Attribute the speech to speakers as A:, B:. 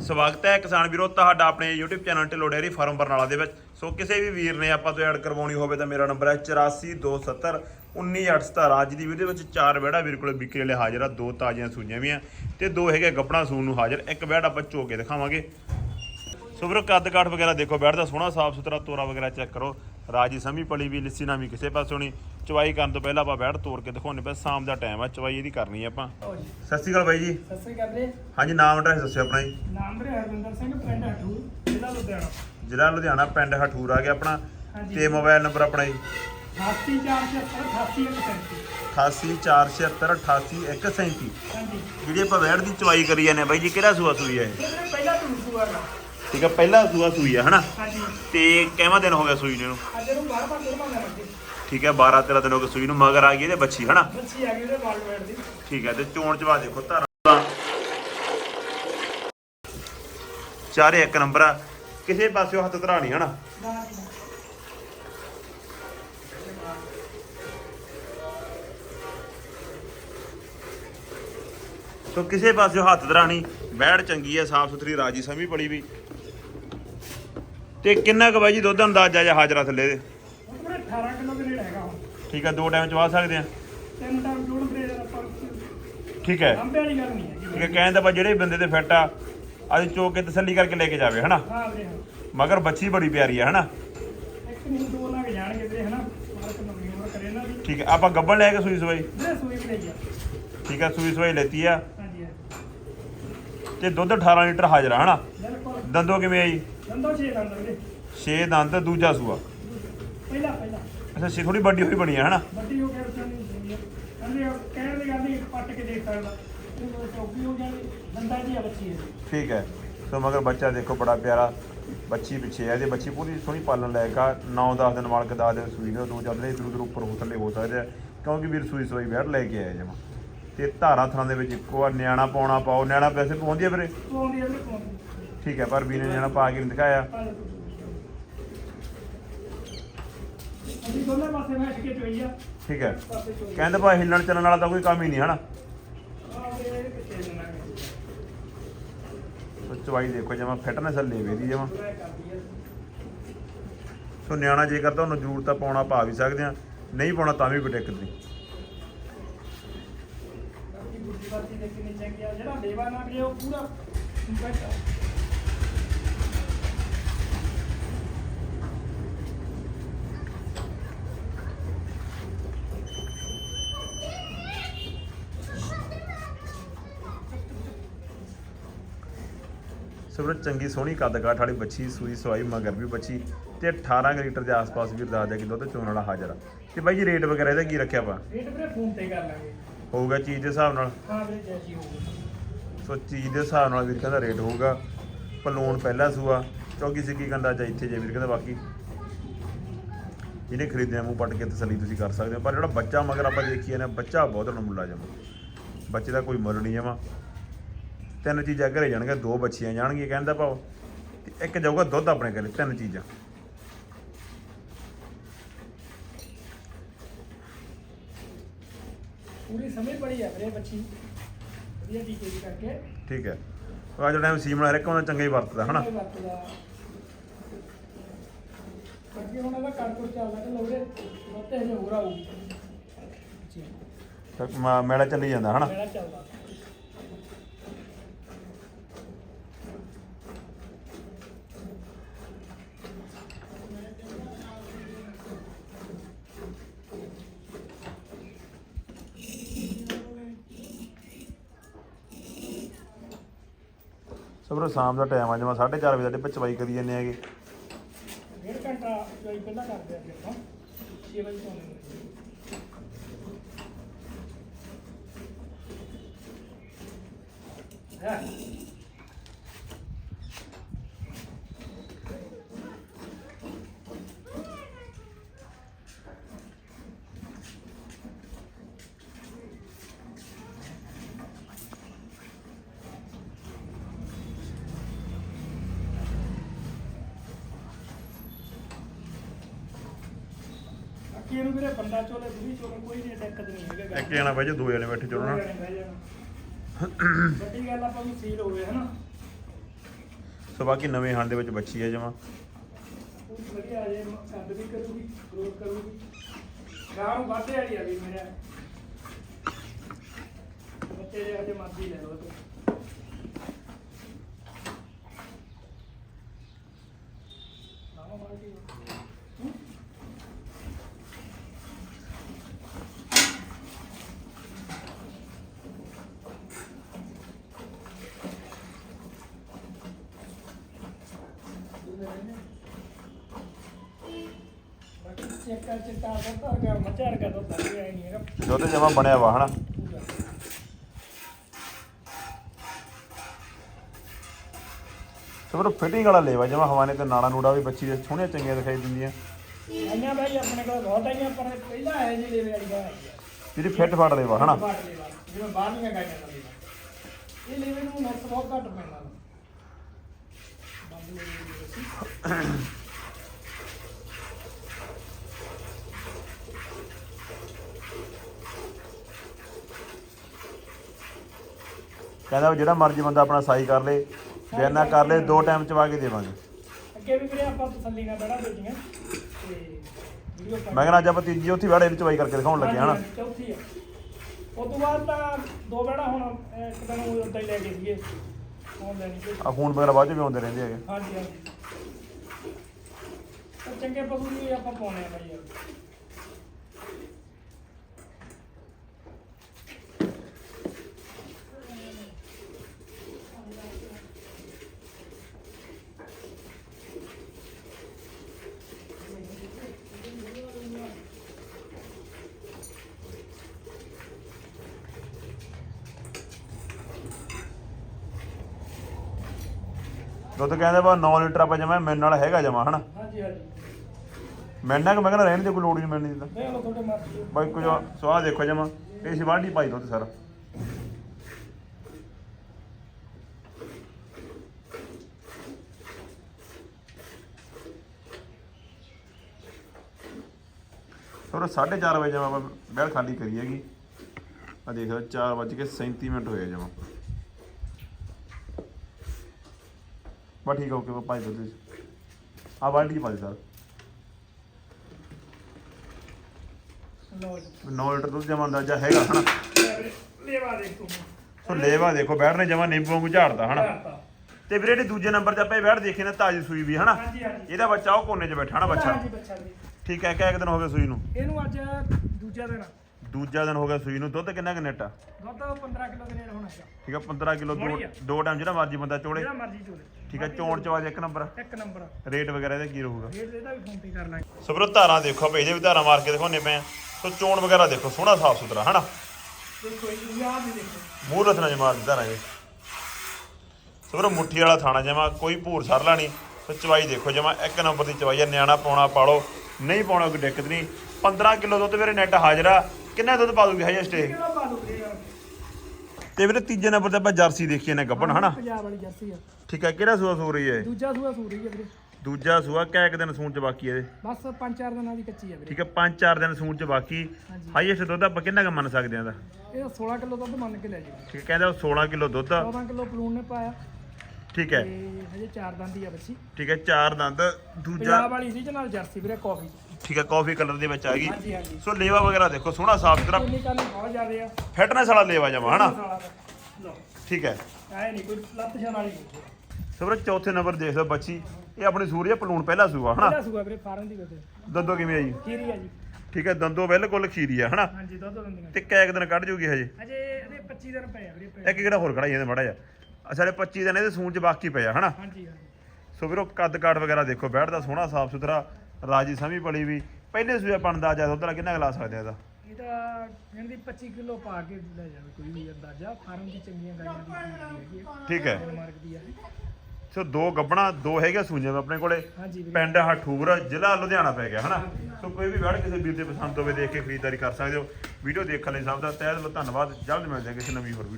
A: ਸਵਾਗਤ ਹੈ ਕਿਸਾਨ ਵੀਰੋ, ਤੁਹਾਡਾ ਆਪਣੇ YouTube channel Dhillon dairy farm Barnala ਦੇ ਵਿੱਚ। ਸੋ ਕਿਸੇ ਵੀ ਵੀਰ ਨੇ ਆਪਾਂ ਤੋਂ ਐਡ ਕਰਵਾਉਣੀ ਹੋਵੇ ਤਾਂ ਮੇਰਾ ਨੰਬਰ ਹੈ 8427 19817 ਅੱਜ ਦੀ ਵੀਡੀਓ ਵਿੱਚ ਚਾਰ ਵਿਹੜਾ ਵੀਰ ਕੋਲ ਵਿਕਰੀ ਵਾਲੇ ਹਾਜ਼ਰ ਆ, ਦੋ ਤਾਜ਼ੀਆਂ ਸੂਈਆਂ ਵੀ ਆ ਤੇ ਦੋ ਹੈਗੇ ਗੱਪਣਾ ਸੂਣ ਨੂੰ ਹਾਜ਼ਰ। ਇੱਕ ਵਿਹੜਾ ਆਪਾਂ ਝੋ ਕੇ ਦਿਖਾਵਾਂਗੇ। ਸੋ ਵੀਰੋ ਕੱਦ ਕਾਠ ਵਗੈਰਾ ਦੇਖੋ ਬੈਠ ਦਾ ਸੋਹਣਾ ਸਾਫ਼ ਸੁਥਰਾ ਤੋਰਾ ਵਗੈਰਾ ਚੈੱਕ ਕਰੋ। ਰਾਜੀ ਸਮੀ ਪਲੀ ਵੀ ਲਿੱਸੀ ਨਾ ਵੀ ਕਿਸੇ ਪਾਸੋਂ ਨਹੀਂ ਚਵਾਈ ਕਰਨ ਤੋਂ ਪਹਿਲਾਂ ਆਪਾਂ ਬੈਠ ਤੋੜ ਕੇ ਦਿਖਾਉਣੇ ਪਏ ਸ਼ਾਮ ਦਾ ਟਾਈਮ ਆ ਚਵਾਈ ਇਹਦੀ ਕਰਨੀ ਆ ਆਪਾਂ।
B: ਲਓ ਜੀ।
A: ਸਤਿ ਸ਼੍ਰੀ ਅਕਾਲ ਬਾਈ ਜੀ।
B: ਸਤਿ ਸ੍ਰੀ ਅਕਾਲ ਵੀਰੇ।
A: ਹਾਂਜੀ ਨਾਮ ਐਡਰੈਸ ਦੱਸਿਓ ਆਪਣਾ ਜੀ।
B: ਨਾਮ ਵੀਰੇ ਹਰਵਿੰਦਰ ਸਿੰਘ ਪਿੰਡ ਹਠੂ ਜ਼ਿਲ੍ਹਾ ਲੁਧਿਆਣਾ।
A: ਜ਼ਿਲ੍ਹਾ ਲੁਧਿਆਣਾ ਪਿੰਡ ਹਠੂਰ ਆ ਗਿਆ ਆਪਣਾ।
B: ਹਾਂਜੀ।
A: ਤੇ ਮੋਬਾਈਲ ਨੰਬਰ ਆਪਣਾ ਜੀ।
B: 8476888137
A: 8874788137
B: ਹਾਂਜੀ।
A: ਜਿਹੜੀ ਆਪਾਂ ਵੈੜ ਦੀ ਚਵਾਈ ਕਰੀ ਜਾਂਦੇ ਆ ਬਾਈ ਜੀ ਕਿਹੜਾ ਸੂਆ ਸੂਈ ਹੈ ਇਹ?
B: ਵੀਰੇ ਪਹਿਲਾ ਟੂਰ ਸੂਆਗਾ
A: ਠੀਕ ਆ ਪਹਿਲਾ ਸੂਆ ਸੂਈ ਆ ਹਨਾ?
B: ਹਾਂਜੀ।
A: ਤੇ ਕਿੰਨਾ ਦਿਨ ਹੋ ਗਿਆ ਸੂਈ ਨੂੰ?
B: ਅੱਜ ਨੂੰ 12 ਪੰਜ ਦਿਨ ਮੰਗਾ ਲੱਗੇ
A: ਠੀਕ ਹੈ 12 13 ਦਿਨ ਹੋ ਗਏ ਸੂਈ ਨੂੰ ਮਗਰ ਆ ਗਈ ਇਹਦੇ ਬੱਚੀ ਹਨਾ?
B: ਬੱਚੀ ਆ ਗਈ ਉਹਦੇ ਵਾਲ ਵੇੜ ਦੀ।
A: ਠੀਕ ਹੈ ਤੇ ਚੋਣ ਚਵਾ ਦੇਖੋ ਧਾਰਾਂ ਚਾਰੇ ਇੱਕ ਨੰਬਰ ਆ। ਕਿਸੇ ਪਾਸਿਓਂ ਹੱਥ ਧਰਾ ਨਹੀਂ ਹਨਾ। ਸੋ ਕਿਸੇ ਪਾਸਿਓਂ ਹੱਥ ਧਰਾ ਨਹੀਂ ਬੈੜ ਚੰਗੀ ਹੈ ਸਾਫ਼ ਸੁਥਰੀ ਰਾਜੀ ਸਮੀ ਬੜੀ ਵੀ। ਤੇ ਕਿੰਨਾ ਕੁ ਬਾਈ ਜੀ ਦੁੱਧ ਅੰਦਾਜ਼ਾ ਜਾਂ ਹਾਜ਼ਰਾ ਥੱਲੇ ਦੇ?
B: ਉਹ ਵੀਰੇ 18 ਕਿਲੋ ਦੇ ਰੇਟ ਹੈਗਾ ਹੁਣ
A: ਠੀਕ ਹੈ ਦੋ ਟਾਈਮ ਚਵਾ ਸਕਦੇ ਆ।
B: ਤਿੰਨ ਟਾਈਮ ਜੋੜ ਵੀਰੇ ਆਪਾਂ
A: ਠੀਕ ਹੈ।
B: ਲੰਬੇ ਵਾਲੀ ਗੱਲ ਨਹੀਂ ਹੈ
A: ਕਹਿੰਦਾ ਬਾ ਜਿਹੜੇ ਬੰਦੇ ਤੇ ਫਿੱਟ ਆ ਅੱਜ ਚੋ ਕੇ ਤਸੱਲੀ ਕਰਕੇ ਲੈ ਕੇ ਜਾਵੇ ਹਨਾ?
B: ਹਾਂ ਵੀਰੇ ਹਾਂ।
A: ਮਗਰ ਬੱਚੀ ਬੜੀ ਪਿਆਰੀ ਆ ਹਨਾ?
B: ਇੱਕ ਨਹੀਂ ਦੋ ਲੱਗ ਜਾਣਗੇ ਵੀਰੇ ਹਨਾ? ਮਾਰਕ ਨਵੀਂ ਉਮਰ ਕਰੇ ਨਾ ਵੀ।
A: ਠੀਕ ਹੈ ਆਪਾਂ ਗੱਬਣ ਲੈ ਕੇ ਸੂਈ ਸਵਾਈ?
B: ਵੀਰੇ ਸੂਈ ਵੀ ਲਈ ਆ
A: ਠੀਕ ਹੈ ਸੂਈ ਸਵਾਈ ਲੈਤੀ ਆ।
B: ਹਾਂਜੀ ਹਾਂਜੀ
A: ਤੇ ਦੁੱਧ 18 ਲੀਟਰ ਹਾਜ਼ਰ ਆ ਹਨਾ?
B: ਬਿਲਕੁਲ।
A: ਦੰਦੋ ਕਿਵੇਂ ਆਈ
B: ਦੰਦੋ ਛੇ ਦੰਦ ਵੀਰੇ।
A: 6 ਦੰਦ ਦੂਜਾ ਸੂਆ।
B: ਪਹਿਲਾ ਪਹਿਲਾ।
A: ਅੱਛਾ ਛੇ ਥੋੜੀ ਵੱਡੀ ਹੋਈ ਬਣੀ ਆ ਹਨਾ?
B: ਵੱਡੀ ਹੋ ਕੇ ਉਸ ਨੂੰ ਹੁੰਦੀ ਹੈ ਕਹਿੰਦੇ ਕਹਿਣ ਦੀ ਗੱਲ ਨਹੀਂ ਪੱਟ ਕੇ ਦੇਖ ਸਕਦਾ। ਉਹ ਚੌਕੀ ਹੋ ਜਾਣੀ ਦੰਦਾ ਜੀ ਆ ਬੱਚੀ ਹੈ
A: ਠੀਕ ਹੈ। ਸੋ ਮਗਰ ਬੱਚਾ ਦੇਖੋ ਬੜਾ ਪਿਆਰਾ ਬੱਚੀ ਪਿੱਛੇ ਆ। ਇਹਦੇ ਬੱਚੀ ਪੂਰੀ ਸੋਹਣੀ ਪਾਲਣ ਲਾਇਕ ਆ। 9-10 ਦਿਨ ਮਾਲਕ 10 ਦਿਨ ਸੂਈ ਦੇ ਦੋ ਚੱਲਦੇ ਇਧਰ ਉਧਰ ਉੱਪਰ ਹੋ ਥੱਲੇ ਹੋ ਸਕਦੇ ਆ। ਕਿਉਂਕਿ ਵੀਰ ਸੂਈ ਸਵਾਈ ਬੈਠ ਲੈ ਕੇ ਆਇਆ ਜਮਾ। ਤੇ ਧਾਰਾਂ ਥਾਂ ਦੇ ਵਿੱਚ ਇੱਕੋ ਆ। ਨਿਆਣਾ ਪਾਉਣਾ ਪਾਓ। ਨਿਆਣਾ ਪੈਸੇ ਪਾਉਂਦੀ ਆ ਵੀਰੇ?
B: ਪਾਉਂਦੀ ਹੈ ਵੀ ਪਾਉਂਦੀ
A: ਠੀਕ ਹੈ ਪਰ ਵੀ ਨੇ ਨਿਆਣਾ ਪਾ ਕੇ ਨਹੀਂ ਦਿਖਾਇਆ।
B: ਅਸੀਂ ਦੋਨੇ ਪਾਸੇ ਬੈਠ ਕੇ ਚੋਈ ਆ।
A: ਠੀਕ ਹੈ ਕਹਿੰਦੇ ਭਾਈ ਹਿੱਲਣ ਚੱਲਣ ਵਾਲਾ ਤਾਂ ਕੋਈ ਕੰਮ ਹੀ ਨਹੀਂ ਹਨਾ? ਚਵਾਈ ਦੇਖੋ ਜਮਾ ਫਿਟਨੈਸ ਹੱਲੇ ਵੇ ਦੀ ਜਮਾ। ਸੋ ਨਿਆਣਾ ਜੇਕਰ ਤੁਹਾਨੂੰ ਜ਼ਰੂਰਤ ਆ ਪਾਉਣਾ ਪਾ ਵੀ ਸਕਦੇ ਆ ਨਹੀਂ ਪਾਉਣਾ ਤਾਂ ਵੀ ਕੋਈ ਦਿੱਕਤ ਨਹੀਂ
B: ਜਿਹੜਾ ਦੇਵਾ ਨਾ ਵੀ ਉਹ ਪੂਰਾ ਬੈਠਾ
A: ਸਭ ਚੰਗੀ ਸੋਹਣੀ ਕੱਦ ਕਾਠ ਵਾਲੀ ਬੱਚੀ ਸੂਈ ਸਵਾਈ ਮਗਰ ਵੀ ਬੱਚੀ ਤੇ 18 ਕੁ ਲੀਟਰ ਦੇ ਆਸ-ਪਾਸ ਵੀ ਦੱਸ ਦਿਆ ਕਿ ਦੁੱਧ ਚੋਣ ਵਾਲਾ ਹਾਜ਼ਰ ਆ। ਤੇ ਬਾਈ ਜੀ ਰੇਟ ਵਗੈਰਾ ਇਹਦਾ ਕੀ ਰੱਖਿਆ ਆਪਾਂ?
B: ਰੇਟ ਵੀਰੇ ਫੋਨ ਤੇ ਕਰ ਲਾਂਗੇ।
A: ਹੋਊਗਾ ਚੀਜ਼ ਦੇ ਹਿਸਾਬ ਨਾਲ?
B: ਹਾਂ ਵੀਰੇ ਜੈਸੀ ਹੋਊਗੀ।
A: ਸੋ ਚੀਜ਼ ਦੇ ਹਿਸਾਬ ਨਾਲ ਵੀਰ ਕਹਿੰਦਾ ਰੇਟ ਹੋਊਗਾ। ਪਲੂਣ ਪਹਿਲਾ ਸੂਆ ਚੌਕੀ ਸਿੱਕੀ ਕੰਡਾ ਜਾਂ ਇੱਥੇ ਜੇ ਵੀਰ ਕਹਿੰਦਾ ਬਾਕੀ। ਜਿਹਨੇ ਖਰੀਦਿਆ ਮੂੰਹ ਪੱਟ ਕੇ ਤਸੱਲੀ ਤੁਸੀਂ ਕਰ ਸਕਦੇ ਹੋ। ਪਰ ਜਿਹੜਾ ਬੱਚਾ ਮਗਰ ਆਪਾਂ ਦੇਖੀਏ ਨਾ ਬੱਚਾ ਬਹੁਤ ਨੂੰ ਮੁੱਲਾ ਜਮਾ। ਬੱਚੇ ਦਾ ਕੋਈ ਮੁੱਲ ਨਹੀਂ ਜਮਾ। ਤਿੰਨ ਚੀਜ਼ਾਂ ਘਰੇ ਜਾਣਗੀਆਂ ਦੋ ਬੱਚੀਆਂ ਜਾਣਗੀਆਂ ਕਹਿੰਦਾ ਭਾਵ। ਤੇ ਇੱਕ ਜਾਊਗਾ ਦੁੱਧ ਆਪਣੇ ਘਰੇ ਤਿੰਨ ਚੀਜ਼ਾਂ।
B: ਪੂਰੀ ਸਮਝ ਪੜੀ ਆ ਵੀਰੇ ਬੱਚੀ। ਵਧੀਆ ਟੀਕੇ ਦੀ ਕਰਕੇ।
A: ਠੀਕ ਹੈ। ਉਹ ਅੱਜ ਦਾ ਟਾਈਮ ਸੀਮਣਾ ਇੱਕ ਉਹਨਾਂ ਚੰਗਾ ਹੀ ਵਰਤਦਾ ਹਨਾ?
B: ਇਹ ਵਰਤਦਾ। ਅੱਗੇ ਹੁਣ ਇਹਦਾ ਕਾਰਕੁਰ ਚੱਲਦਾ ਕਿ ਲੋੜੇ ਮੱਤੇ ਹਜੇ ਹੋਰ ਆਊਗੀ। ਜੀ
A: ਤਾਂ ਮ- ਮੇਲਾ ਚੱਲੀ ਜਾਂਦਾ ਹਨਾ?
B: ਮੇਰਾ ਚੱਲਦਾ।
A: ਸਭਰੋ ਸ਼ਾਮ ਦਾ ਟਾਈਮ ਆ ਜਮਾ 4:30 ਵਜੇ ਦੇ ਚਵਾਈ ਕਰੀ ਜਾਂਦੇ ਹੈਗੇ।
B: ਡੇਢ ਘੰਟਾ ਕੋਈ ਪਹਿਲਾਂ ਕਰਦੇ ਆ ਫਿਰ 6 ਵਜੇ ਤੋਂ ਹੈ। ਬਾਕੀ ਇਹਨੂੰ ਵੀਰੇ ਬੰਦਾ ਚੋਲੇ ਦੂਰੀ ਚੋਲੇ ਕੋਈ ਨਹੀਂ ਦਿੱਕਤ ਨਹੀਂ ਹੈਗਾ
A: ਇੱਕ ਜਣਾ ਬਾਈ ਜੀ ਦੋ ਜਣੇ ਬੈਠੇ ਚਲੋ ਨਾ।
B: ਵੱਡੀ ਗੱਲ ਆਪਾਂ ਨੂੰ ਸੀਲ ਹੋਵੇ ਹਨਾ?
A: ਸੋ ਬਾਕੀ ਨਵੇਂ ਹਾਣ ਦੇ ਵਿੱਚ ਬੱਚੀ ਹੈ ਜਮਾ।
B: ਪੂਰੀ ਵਧੀਆ ਆ ਜੇ ਕੱਦ ਵੀ ਕਰੂਗੀ ਗਰੋਥ ਕਰੂਗੀ। ਗਾਂ ਨੂੰ ਵਾਧੇ ਵਾਲੀ ਆ ਵੀ ਮੇਰੇ। ਬੱਚੇ ਦੇ ਅਜੇ ਮਰਜ਼ੀ ਲੈ ਲਓ। ਤੇ ਨਾਮ ਮਾਰਦੀ ਕਰ ਚਿੱਟਾ ਗਿਆ ਤਾਂ ਲੱਗ ਗਿਆ ਨਹੀਂ ਹੈਗਾ।
A: ਦੁੱਧ ਜਮਾ ਬਣਿਆ ਵਾ ਹਨਾ?
B: ਪੂਰਾ।
A: ਸੋ ਵੀਰੋ ਫਿਟਿੰਗ ਵਾਲਾ ਲੇਵਾ ਜਮਾ ਹਵਾਨੇ ਤੇ ਨਾੜਾ ਨੂੜਾ ਵੀ ਬੱਚੀ ਦੇ ਸੋਹਣੀਆਂ ਚੰਗੀਆਂ ਦਿਖਾਈ ਦਿੰਦੀਆਂ।
B: ਆਈਆਂ ਭਾਈ ਆਪਣੇ ਕੋਲ ਬਹੁਤ ਆਈਆਂ ਪਰ ਪਹਿਲਾਂ ਹੈ ਜੀ ਲੈਵੇ ਵਾਲੀ ਗਾਂ
A: ਜਿਹੜੀ ਫਿੱਟ ਫਾੜ ਲੇਵਾ ਹਨਾ?
B: ਬਾੜ ਲੈਵਾ ਜਿਵੇਂ ਬਾਹਰਲੀਆਂ ਗਾਈਆਂ ਦਾ ਲੈਵਾ। ਇਹ ਲੈਵੇ ਨੂੰ ਨੁਕਸ ਬਹੁਤ ਘੱਟ ਪੈਂਦਾ। ਬੰਦ ਲੈਵੇ ਦੀ
A: ਕਹਿੰਦਾ ਜਿਹੜਾ ਮਰਜ਼ੀ ਬੰਦਾ ਆਪਣਾ ਸਾਈ ਕਰ ਲੇ ਬਿਆਨਾ ਕਰ ਲੇ ਦੋ ਟਾਈਮ ਚਵਾ ਕੇ ਦੇਵਾਂਗੇ।
B: ਅੱਗੇ ਵੀ ਵੀਰੇ ਆਪਾਂ ਤਸੱਲੀ ਨਾਲ ਬੜਾ ਦਿੱਤੀਆਂ ਤੇ ਵੀਡੀਓ
A: ਮੈਂ ਕਹਿੰਦਾ ਅੱਜ ਆਪਾਂ ਤੀਜੀ ਉੱਥੇ ਵੜੇ ਚਵਾਈ ਕਰਕੇ ਦਿਖਾਉਣ ਲੱਗੇ ਹਨਾ?
B: ਚੌਥੀ ਆ। ਉਸ ਤੋਂ ਬਾਅਦ ਤਾਂ ਦੋ ਬੜਾ ਹੁਣ ਅਹ, ਇੱਕ ਦਿਨ ਉਹ ਉੱਦਾਂ ਹੀ ਲੈ ਗਏ ਸੀਗੇ। ਆਨਲਾਈਨ ਹੀ
A: ਆ ਫੋਨ ਵਗੈਰਾ ਬਾਅਦ ਚ ਵੀ ਆਉਂਦੇ ਰਹਿੰਦੇ ਹੈਗੇ।
B: ਹਾਂਜੀ ਹਾਂਜੀ। ਚੰਗੇ ਪਸ਼ੂ ਵੀ ਆਪਾਂ ਪਾਉਣੇ ਆ ਯਾਰ।
A: ਦੁੱਧ ਕਹਿੰਦੇ ਬਾ 9 ਲੀਟਰ ਆਪਾਂ ਜਮਾ ਮੇਰੇ ਨਾਲ ਹੈਗਾ ਜਮਾ ਹਨਾ?
B: ਹਾਂਜੀ ਹਾਂਜੀ।
A: ਮੈਨਾਂ ਕਿ ਮੈਂ ਕਹਿੰਦਾ ਰਹਿਣ ਦੀ ਕੋਈ ਲੋੜ ਨਹੀਂ ਮੈਨਾਂ ਦੀ ਤਾਂ
B: ਦੇਖ ਲਓ ਤੁਹਾਡੇ ਮਰਜ਼ੀ
A: ਬਾਈ ਕੁਝ ਸਵਾਹ ਦੇਖੋ ਜਮਾ। ਇਹ ਸ਼ਿਵਾਲੀ ਪਾਈ ਦੁੱਧ ਸਾਰਾ। ਸੋਰ 4:30 ਵਜੇ ਜਮਾ ਬੈਲ ਖਾਲੀ ਕਰੀ ਹੈਗੀ। ਆ ਦੇਖ ਲਓ 4 ਵੱਜ ਕੇ 37 ਮਿੰਟ ਹੋਏ ਜਮਾ। ਬਾ ਠੀਕ ਓਕੇ ਭਾਈ ਦੁੱਧ ਆ ਬਾਲਟੀ 'ਚ ਪਾ ਦੇ ਸਰ।
B: ਜੀ
A: 9 ਲੀਟਰ ਦੁੱਧ ਜਮਾ ਅੰਦਾਜ਼ਾ ਹੈਗਾ ਹਨਾ।
B: ਲੇਵਾ ਦੇਖ।
A: ਸੋ ਲੇਵਾ ਦੇਖੋ ਬੈਠ ਨੇ ਜਮਾ ਨਿੰਬੂ ਵਾਂਗੂ ਝਾੜਦਾ ਹਨਾ। ਤੇ ਵੀਰੇ ਜਿਹੜੀ ਦੂਜੇ ਨੰਬਰ ਤੇ ਆਪਾਂ ਇਹ ਬੈਠ ਦੇਖੇ ਨਾ ਤਾਜੀ ਸੂਈ ਵੀ ਹਨਾ।
B: ਹਾਂਜੀ ਹਾਂਜੀ।
A: ਇਹਦਾ ਬੱਚਾ ਉਹ ਕੋਨੇ 'ਚ ਬੈਠਾ ਨਾ ਬੱਚਾ।
B: ਹਾਂਜੀ ਬੱਚਾ ਜੀ।
A: ਠੀਕ ਹੈ ਕਿਆ ਇੱਕ ਦਿਨ ਹੋ ਗਿਆ ਸੂਈ ਨੂੰ।
B: ਇਹਨੂੰ ਅੱਜ ਦੂਜਾ ਦਿਨ
A: ਦੂਜਾ ਦਿਨ ਹੋ ਗਿਆ ਸੂਈ ਨੂੰ ਦੁੱਧ ਕਿੰਨਾ ਕਿੰਨਾ ਟਾ
B: ਦੁੱਧ 15 ਕਿਲੋ ਦੇ ਨੇੜੇ ਹੋਣਾ ਚਾਹੀਦਾ
A: ਠੀਕ ਹੈ 15 ਕਿਲੋ ਦੋ
B: ਆ।
A: ਦੋ ਟਾਈਮ ਜਿਹੜਾ ਮਰਜ਼ੀ ਬੰਦਾ ਚੋਲੇ।
B: ਜਿਹੜਾ ਮਰਜ਼ੀ ਚੋਲੇ।
A: ਠੀਕ ਹੈ ਚੋਣ ਚਵਾ ਦੇ ਇੱਕ ਨੰਬਰ
B: ਇੱਕ ਨੰਬਰ
A: ਰੇਟ ਵਗੈਰਾ ਇਹਦਾ ਕੀ ਰਹੂਗਾ?
B: ਰੇਟ ਇਹਦਾ ਵੀ ਫੋਨ ਤੇ ਕਰ ਲਾਂਗੇ।
A: ਸੋ ਵੀਰੋ ਧਾਰਾਂ ਦੇਖੋ ਭਈ ਇਹਦੇ ਵੀ ਧਾਰਾਂ ਮਾਰ ਕੇ ਦਿਖਾਉਣੇ ਪਏ ਆ। ਸੋ ਚੋਣ ਵਗੈਰਾ ਦੇਖੋ ਸੋਹਣਾ ਸਾਫ਼ ਸੁਥਰਾ ਹਨਾ?
B: ਦੇਖੋ ਇਹ ਯਾਦ ਵੀ ਦੇਖੋ।
A: ਮੂੰਹ ਰਸਨਾ ਜਮਾ ਧਾਰਾਂ ਇਹ। ਸੋ ਵੀਰੋ ਮੁੱਠੀ ਵਾਲਾ ਥਾਣਾ ਜਮਾ ਕੋਈ ਭੂਰ ਸਰਲਾ ਨਹੀਂ। ਸੋ ਚਵਾਈ ਦੇਖੋ ਜਮਾ ਇੱਕ ਨੰਬਰ ਦੀ ਚਵਾਈ ਆ ਨਿਆਣਾ ਪਾਉਣਾ ਪਾਲੋ ਨਹੀਂ ਪਾਉਣਾ ਕੋਈ ਦਿੱਕਤ ਨਹੀਂ। 15 ਕਿਲੋ ਦੁੱਧ ਵੀਰੇ ਨੈਟ ਹਾਜ਼ਰਾ ਕਿੰਨਾ ਦੁੱਧ ਪਾ ਦੂਗੀ ਹਾਈਐਸਟ ਇਹ
B: ਕਿਹੜਾ ਪਾ ਦੋ ਵੀਰੇ
A: ਤੇ ਵੀਰੇ ਤੀਜੇ ਨੰਬਰ ਤੇ ਆਪਾਂ ਜਰਸੀ ਦੇਖੀ ਨੇ ਗੱਬਣ ਹਨਾ?
B: ਪੰਜਾਬ ਵਾਲੀ ਜਰਸੀ ਆ।
A: ਠੀਕ ਹੈ ਕਿਹੜਾ ਸੂਆ ਸੂ ਰਹੀ ਹੈ?
B: ਦੂਜਾ ਸੂਆ ਸੂਰੀ ਹੈ ਵੀਰੇ।
A: ਦੂਜਾ ਸੂਆ ਕਿਆ ਇੱਕ ਦਿਨ ਸੂਣ ਚ ਬਾਕੀ ਇਹਦੇ?
B: ਬਸ ਪੰਜ ਚਾਰ ਦਿਨਾਂ ਦੀ ਕੱਚੀ ਆ ਵੀਰੇ।
A: ਠੀਕ ਹੈ 5-4 ਦਿਨ ਸੂਣ ਚ ਬਾਕੀ। ਹਾਈਐਸਟ ਦੁੱਧ ਆਪਾਂ ਕਿੰਨਾ ਕੁ ਮੰਨ ਸਕਦੇ ਆ ਇਹਦਾ?
B: ਇਹ 16 ਕਿਲੋ ਦੁੱਧ ਮੰਨ ਕੇ ਲੈ ਜੀ
A: ਠੀਕ ਹੈ ਕਹਿੰਦੇ ਉਹ 16 ਕਿਲੋ ਦੁੱਧ। ਆ।
B: 14 ਕਿਲੋ ਪਲੂਨ ਨੇ ਪਾਇਆ।
A: ਠੀਕ ਹੈ
B: ਹਜੇ ਚਾਰ ਦੰਦ ਹੀ ਆ ਬੱਚੀ।
A: ਠੀਕ ਹੈ ਚਾਰ ਦੰਦ ਦੂਜਾ
B: ਪੰਜਾਬ ਵਾਲੀ ਰੀਜਨਲ ਜਰਸੀ ਵੀਰੇ ਕਾਫੀ।
A: ਠੀਕ ਹੈ ਕਾਫੀ ਕਲਰ ਦੇ ਵਿੱਚ ਆ ਗਈ।
B: ਹਾਂਜੀ
A: ਸੋ ਲੇਵਾ ਵਗੈਰਾ ਦੇਖੋ ਸੋਹਣਾ ਸਾਫ਼ ਸੁਥਰਾ
B: ਬਹੁਤ ਜ਼ਿਆਦੇ ਆ।
A: ਫਿਟਨੈਸ ਵਾਲਾ ਲੇਵਾ ਜਮਾ ਹਨਾ? ਠੀਕ ਹੈ।
B: ਐ ਨਹੀਂ ਕੋਈ ਲੱਤ ਛਾਣ ਵਾਲੀ ਨਹੀਂ
A: ਸੋ ਵੀਰੇ ਚੌਥੇ ਨੰਬਰ ਦੇਖ ਲਓ ਬੱਚੀ। ਇਹ ਆਪਣੀ ਸੂਰੀਆ ਪਲੂਣ ਪਹਿਲਾ ਸੂਆ ਹਨਾ?
B: ਪਹਿਲਾ ਸੂਆ ਵੀਰੇ ਫਾਰਮ ਦੀ ਕੋਤੇ
A: ਦੰਦੋ ਕਿਵੇਂ ਆ ਜੀ?
B: ਖੀਰੀ ਆ ਜੀ।
A: ਠੀਕ ਹੈ ਦੰਦੋ ਬਿਲਕੁਲ ਖੀਰੀ ਆ ਹਨਾ?
B: ਹਾਂਜੀ ਦੁੱਧ ਦਿੰਦੀਆਂ
A: ਤੇ ਦਿਨ ਕੱਢ ਜੂਗੀ ਹਜੇ?
B: ਅਜੇ ਇਹਦੇ 25 ਦਿਨ ਪਏ ਆ ਵੀਰੇ ਪਏ।
A: ਇੱਕ ਕਿਹੜਾ ਹੋਰ ਖੜਾ ਇਹਦੇ ਮੜਾ ਜਾ ਅਸਲੇ 25 ਦਿਨ ਇਹਦੇ ਸੂਣ ਚ ਬਾਕੀ ਪਿਆ ਹਨਾ?
B: ਹਾਂਜੀ ਹਾਂਜੀ।
A: ਸੋ ਵੀਰੋ ਕੱਦ ਕਾਠ ਵਗੈਰਾ ਦੇਖੋ ਬੈਠਦਾ ਸੋਹਣਾ ਸਾਫ਼ ਸੁਥਰਾ। ਰਾਜੀ ਸਮੀ ਪਲੀ ਵੀ। ਪਹਿਲੇ ਸੂਏ ਬਣਦਾ ਜਾ ਦੁੱਧ ਵਾਲਾ ਕਿੰਨਾ ਗਲਾ ਸਕਦੇ ਆ ਇਹਦਾ?
B: ਇਹਦਾ ਕਹਿੰਦੀ 25 ਕਿਲੋ ਪਾ ਕੇ ਲੈ ਜਾਵੇ ਕੋਈ ਵੀ ਅੰਦਾਜ਼ਾ। ਫਾਰਮ ਦੀ ਚੰਗੀਆਂ ਗਾਈਆਂ ਦੀ ਹੈਗੀ
A: ਠੀਕ ਹੈ।
B: ਦੀ ਆ।
A: ਸੋ ਦੋ ਗੱਬਣਾ ਦੋ ਹੈਗੇ ਸੂਈਆਂ ਆਪਣੇ ਕੋਲੇ।
B: ਹਾਂਜੀ ਵੀਰੇ।
A: ਪਿੰਡ ਹਠੂਰ ਜ਼ਿਲ੍ਹਾ ਲੁਧਿਆਣਾ ਪੈ ਗਿਆ ਹਨਾ? ਸੋ ਕੋਈ ਵੀ ਵੜ ਕਿਸੇ ਵੀਰ ਦੇ ਪਸੰਦ ਹੋਵੇ ਦੇਖ ਕੇ ਖਰੀਦਦਾਰੀ ਕਰ ਸਕਦੇ ਹੋ। ਵੀਡੀਓ ਦੇਖਣ ਲਈ ਸਭ ਦਾ ਤਹਿ ਦਿਲੋਂ ਧੰਨਵਾਦ। ਜਲਦ ਮਿਲਦੇ ਹਾਂ ਕਿਸੇ ਨਵੀਂ ਹੋਰ ਵੀਡੀਓ